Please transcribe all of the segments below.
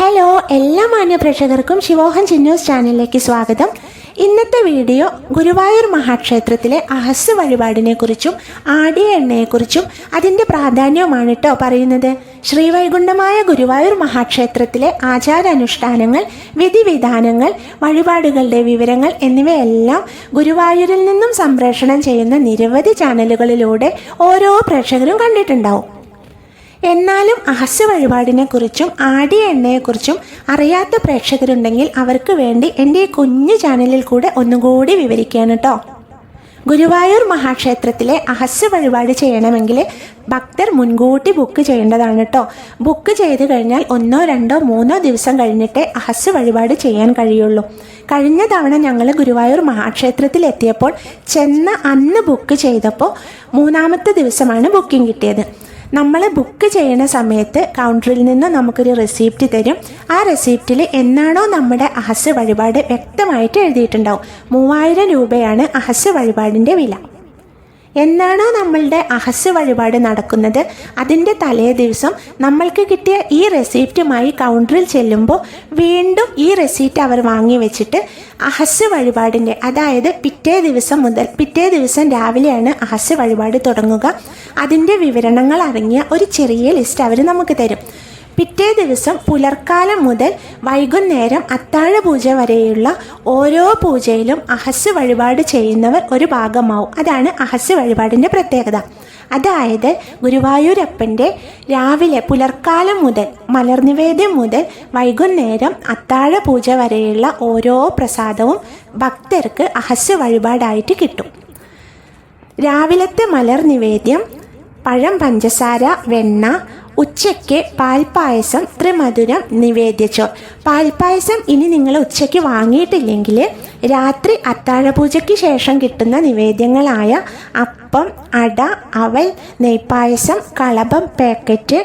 Hello എല്ലാ മാന്യ പ്രേക്ഷകർക്കും ശിവോഹൻ ചിന്നൂസ് ചാനലിലേക്ക് സ്വാഗതം. ഇന്നത്തെ വീഡിയോ ഗുരുവായൂർ മഹാക്ഷേത്രത്തിലെ അഹസ് വഴിപാടിനെ കുറിച്ചും ആടിയ എണ്ണയെക്കുറിച്ചും അതിന്റെ പ്രാധാന്യവുമാണ് കേട്ടോ പറയുന്നത്. ശ്രീവൈകുണ്ഠമായ ഗുരുവായൂർ മഹാക്ഷേത്രത്തിലെ ആചാരാനുഷ്ഠാനങ്ങൾ വിധിവിധാനങ്ങൾ വഴിപാടുകളുടെ വിവരങ്ങൾ എന്നിവയെല്ലാം ഗുരുവായൂരിൽ നിന്നും സംപ്രേഷണം ചെയ്യുന്ന നിരവധി ചാനലുകളിലൂടെ ഓരോ പ്രേക്ഷകരും കണ്ടിട്ടുണ്ടാവും. എന്നാലും അഹസ്യ വഴിപാടിനെക്കുറിച്ചും ആടിയ എണ്ണയെക്കുറിച്ചും അറിയാത്ത പ്രേക്ഷകരുണ്ടെങ്കിൽ അവർക്ക് വേണ്ടി എന്റെ ഈ കുഞ്ഞു ചാനലിൽ കൂടെ ഒന്നുകൂടി വിവരിക്കുകയാണ് കേട്ടോ ഗുരുവായൂർ മഹാക്ഷേത്രത്തിലെ അഹസ്യ വഴിപാട് ചെയ്യണമെങ്കിൽ ഭക്തർ മുൻകൂട്ടി ബുക്ക് ചെയ്യേണ്ടതാണ് കേട്ടോ ബുക്ക് ചെയ്ത് കഴിഞ്ഞാൽ ഒന്നോ രണ്ടോ മൂന്നോ ദിവസം കഴിഞ്ഞിട്ടേ അഹസ്യ വഴിപാട് ചെയ്യാൻ കഴിയുള്ളൂ. കഴിഞ്ഞ തവണ ഞങ്ങൾ ഗുരുവായൂർ മഹാക്ഷേത്രത്തിൽ എത്തിയപ്പോൾ ചെന്ന അന്ന് ബുക്ക് ചെയ്തപ്പോൾ മൂന്നാമത്തെ ദിവസമാണ് ബുക്കിംഗ് കിട്ടിയത്. നമ്മൾ ബുക്ക് ചെയ്യുന്ന സമയത്ത് കൗണ്ടറിൽ നിന്ന് നമുക്കൊരു റെസിപ്റ്റ് തരും. ആ റെസിപ്റ്റിൽ എന്നാണോ നമ്മുടെ അഹസ്യ വഴിപാട് വ്യക്തമായിട്ട് എഴുതിയിട്ടുണ്ടാവും. മൂവായിരം രൂപയാണ് അഹസ്യ വഴിപാടിന്റെ വില. എന്നാണോ നമ്മളുടെ അഹസ്യ വഴിപാട് നടക്കുന്നത്? അതിന്റെ തലേ ദിവസം നമ്മൾക്ക് കിട്ടിയ ഈ റെസീപ്റ്റുമായി കൗണ്ടറിൽ ചെല്ലുമ്പോൾ വീണ്ടും ഈ റെസീപ്റ്റ് അവർ വാങ്ങി വെച്ചിട്ട് അഹസ്യ വഴിപാടിന്റെ അതായത് പിറ്റേ ദിവസം മുതൽ പിറ്റേ ദിവസം രാവിലെയാണ് അഹസ്യ വഴിപാട് തുടങ്ങുക. അതിന്റെ വിവരണങ്ങൾ അടങ്ങിയ ഒരു ചെറിയ ലിസ്റ്റ് അവർ നമുക്ക് തരും. പിറ്റേ ദിവസം പുലർക്കാലം മുതൽ വൈകുന്നേരം അത്താഴ പൂജ വരെയുള്ള ഓരോ പൂജയിലും അഹസ് വഴിപാട് ചെയ്യുന്നവർ ഒരു ഭാഗമാവും. അതാണ് അഹസ് വഴിപാടിന്റെ പ്രത്യേകത. അതായത് ഗുരുവായൂരപ്പന്റെ രാവിലെ പുലർക്കാലം മുതൽ മലർനിവേദ്യം മുതൽ വൈകുന്നേരം അത്താഴ പൂജ വരെയുള്ള ഓരോ പ്രസാദവും ഭക്തർക്ക് അഹസ് വഴിപാടായിട്ട് കിട്ടും. രാവിലത്തെ മലർ നിവേദ്യം പഴം പഞ്ചസാര വെണ്ണ ഉച്ചയ്ക്ക് പാൽപ്പായസം ത്രിമധുരം നിവേദിച്ചു പാൽപ്പായസം ഇനി നിങ്ങൾ ഉച്ചയ്ക്ക് വാങ്ങിയിട്ടില്ലെങ്കിൽ രാത്രി അത്താഴപൂജയ്ക്ക് ശേഷം കിട്ടുന്ന നിവേദ്യങ്ങളായ അപ്പം അട അവൽ നെയ്പ്പായസം കളഭം പാക്കറ്റ്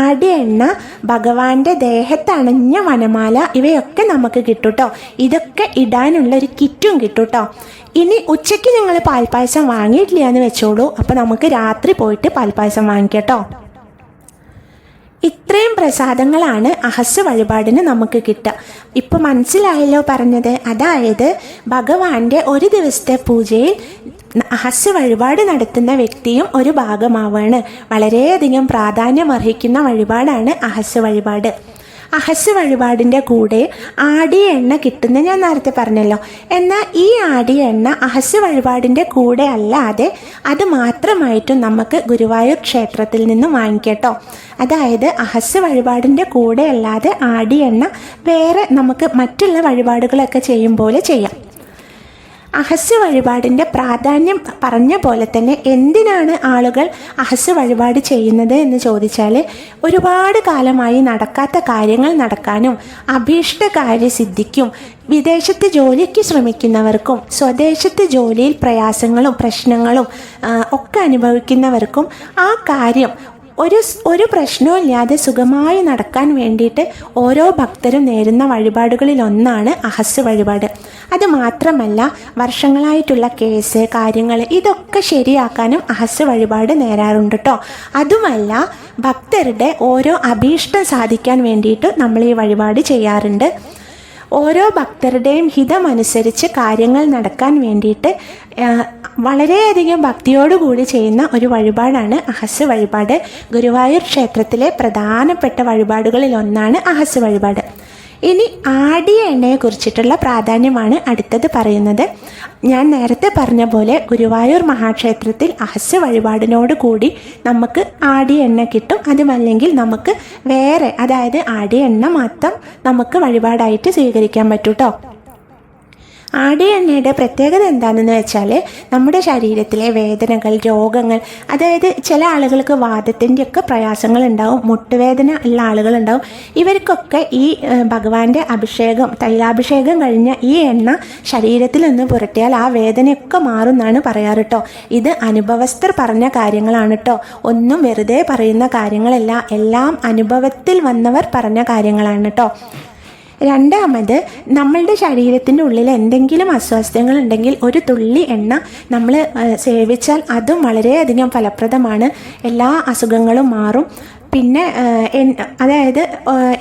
ആടിയ എണ്ണ ഭഗവാന്റെ ദേഹത്തണഞ്ഞ വനമാല ഇവയൊക്കെ നമുക്ക് കിട്ടൂട്ടോ. ഇതൊക്കെ ഇടാനുള്ള ഒരു കിറ്റും കിട്ടൂട്ടോ. ഇനി ഉച്ചയ്ക്ക് നിങ്ങൾ പാൽപ്പായസം വാങ്ങിയിട്ടില്ല എന്ന് വെച്ചോളൂ. അപ്പോൾ നമുക്ക് രാത്രി പോയിട്ട് പാൽപ്പായസം വാങ്ങിക്കട്ടോ ഇത്രയും പ്രസാദങ്ങളാണ് അഹസ്യ വഴിപാടിന് നമുക്ക് കിട്ടുക. ഇപ്പം മനസ്സിലായല്ലോ പറഞ്ഞത്. അതായത് ഭഗവാന്റെ ഒരു ദിവസത്തെ പൂജയിൽ അഹസ്യ വഴിപാട് നടത്തുന്ന വ്യക്തിയും ഒരു ഭാഗമാവാണ്. വളരെയധികം പ്രാധാന്യം അർഹിക്കുന്ന വഴിപാടാണ് അഹസ്യ വഴിപാട്. അഹസ്യ വഴിപാടിന്റെ കൂടെ ആടിയ എണ്ണ കിട്ടുന്ന ഞാൻ നേരത്തെ പറഞ്ഞല്ലോ. എന്നാൽ ഈ ആടിയ എണ്ണ അഹസ്യ വഴിപാടിന്റെ കൂടെ അല്ലാതെ അത് മാത്രമായിട്ടും നമുക്ക് ഗുരുവായൂർ ക്ഷേത്രത്തിൽ നിന്നും വാങ്ങിക്കട്ടോ. അതായത് അഹസ്യ വഴിപാടിന്റെ കൂടെ അല്ലാതെ ആടിയ എണ്ണ വേറെ നമുക്ക് മറ്റുള്ള വഴിപാടുകളൊക്കെ ചെയ്യും പോലെ ചെയ്യാം. അഹസ്യ വഴിപാടിന്റെ പ്രാധാന്യം പറഞ്ഞ പോലെ തന്നെ എന്തിനാണ് ആളുകൾ അഹസ്യ വഴിപാട് ചെയ്യുന്നത് എന്ന് ചോദിച്ചാൽ ഒരുപാട് കാലമായി നടക്കാത്ത കാര്യങ്ങൾ നടക്കാനും അഭീഷ്ട കാര്യസിദ്ധിക്കും വിദേശത്ത് ജോലിക്ക് ശ്രമിക്കുന്നവർക്കും സ്വദേശത്ത് ജോലിയിൽ പ്രയാസങ്ങളും പ്രശ്നങ്ങളും ഒക്കെ അനുഭവിക്കുന്നവർക്കും ആ കാര്യം ഒരു ഒരു പ്രശ്നവും ഇല്ലാതെ സുഖമായി നടക്കാൻ വേണ്ടിയിട്ട് ഓരോ ഭക്തരും നേരുന്ന വഴിപാടുകളിൽ ഒന്നാണ് അഹസ്യ വഴിപാട്. അത് മാത്രമല്ല വർഷങ്ങളായിട്ടുള്ള കേസ് കാര്യങ്ങൾ ഇതൊക്കെ ശരിയാക്കാനും അഹസ് വഴിപാട് നേരാറുണ്ട് കേട്ടോ അതുമല്ല ഭക്തരുടെ ഓരോ അഭീഷ്ടം സാധിക്കാൻ വേണ്ടിയിട്ട് നമ്മൾ ഈ വഴിപാട് ചെയ്യാറുണ്ട്. ഓരോ ഭക്തരുടെയും ഹിതമനുസരിച്ച് കാര്യങ്ങൾ നടക്കാൻ വേണ്ടിയിട്ട് വളരെയധികം ഭക്തിയോടുകൂടി ചെയ്യുന്ന ഒരു വഴിപാടാണ് അഹസ് വഴിപാട്. ഗുരുവായൂർ ക്ഷേത്രത്തിലെ പ്രധാനപ്പെട്ട വഴിപാടുകളിൽ ഒന്നാണ് അഹസ് വഴിപാട്. ഇനി ആടിയ എണ്ണയെ കുറിച്ചിട്ടുള്ള പ്രാധാന്യമാണ് അടുത്തത് പറയുന്നത്. ഞാൻ നേരത്തെ പറഞ്ഞ പോലെ ഗുരുവായൂർ മഹാക്ഷേത്രത്തിൽ അഹസ്യ വഴിപാടിനോട് കൂടി നമുക്ക് ആടിയ എണ്ണ കിട്ടും. അതുമല്ലെങ്കിൽ നമുക്ക് വേറെ അതായത് ആടിയ എണ്ണ മാത്രം നമുക്ക് വഴിപാടായിട്ട് സ്വീകരിക്കാൻ പറ്റൂ ആടിയ എണ്ണയുടെ പ്രത്യേകത എന്താണെന്ന് വെച്ചാൽ നമ്മുടെ ശരീരത്തിലെ വേദനകൾ രോഗങ്ങൾ അതായത് ചില ആളുകൾക്ക് വാദത്തിന്റെ ഒക്കെ പ്രയാസങ്ങൾ ഉണ്ടാവും മുട്ടുവേദന ഉള്ള ആളുകളുണ്ടാവും ഇവർക്കൊക്കെ ഈ ഭഗവാന്റെ അഭിഷേകം തൈലാഭിഷേകം കഴിഞ്ഞ ഈ എണ്ണ ശരീരത്തിൽ നിന്ന് പുരട്ടിയാൽ ആ വേദനയൊക്കെ മാറും എന്നാണ് പറയാറ് കേട്ടോ ഇത് അനുഭവസ്ഥർ പറഞ്ഞ കാര്യങ്ങളാണ് കേട്ടോ ഒന്നും വെറുതെ പറയുന്ന കാര്യങ്ങളല്ല എല്ലാം അനുഭവത്തിൽ വന്നവർ പറഞ്ഞ കാര്യങ്ങളാണ് കേട്ടോ രണ്ടാമത് നമ്മളുടെ ശരീരത്തിന്റെ ഉള്ളിൽ എന്തെങ്കിലും അസ്വാസ്ഥ്യങ്ങൾ ഉണ്ടെങ്കിൽ ഒരു തുള്ളി എണ്ണ നമ്മൾ സേവിച്ചാൽ അതും വളരെയധികം ഫലപ്രദമാണ്. എല്ലാ അസുഖങ്ങളും മാറും. പിന്നെ അതായത്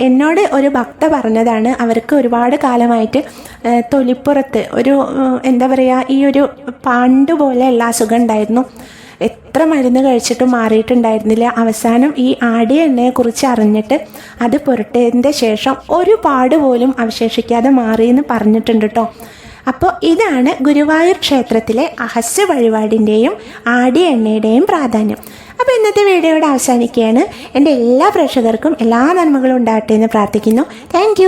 എന്നോട് ഒരു ഭക്ത പറഞ്ഞതാണ് അവർക്ക് ഒരുപാട് കാലമായിട്ട് തൊലിപ്പുറത്ത് ഒരു എന്താ പറയുക ഈ ഒരു പാണ്ട് പോലെയുള്ള അസുഖം ഉണ്ടായിരുന്നു. എത്ര മരുന്ന് കഴിച്ചിട്ടും മാറിയിട്ടുണ്ടായിരുന്നില്ല. അവസാനം ഈ ആടിയ എണ്ണയെക്കുറിച്ച് അറിഞ്ഞിട്ട് അത് പുരട്ടിയതിന്റെ ശേഷം ഒരു പാട് പോലും അവശേഷിക്കാതെ മാറിയെന്ന് പറഞ്ഞിട്ടുണ്ട് കേട്ടോ അപ്പോൾ ഇതാണ് ഗുരുവായൂർ ക്ഷേത്രത്തിലെ അഹസ്യ വഴിപാടിന്റെയും ആടി എണ്ണയുടെയും പ്രാധാന്യം. അപ്പോൾ ഇന്നത്തെ വീഡിയോയുടെ അവസാനിക്കുകയാണ്. എന്റെ എല്ലാ പ്രേക്ഷകർക്കും എല്ലാ നന്മകളും ഉണ്ടാകട്ടെ എന്ന് പ്രാർത്ഥിക്കുന്നു. താങ്ക്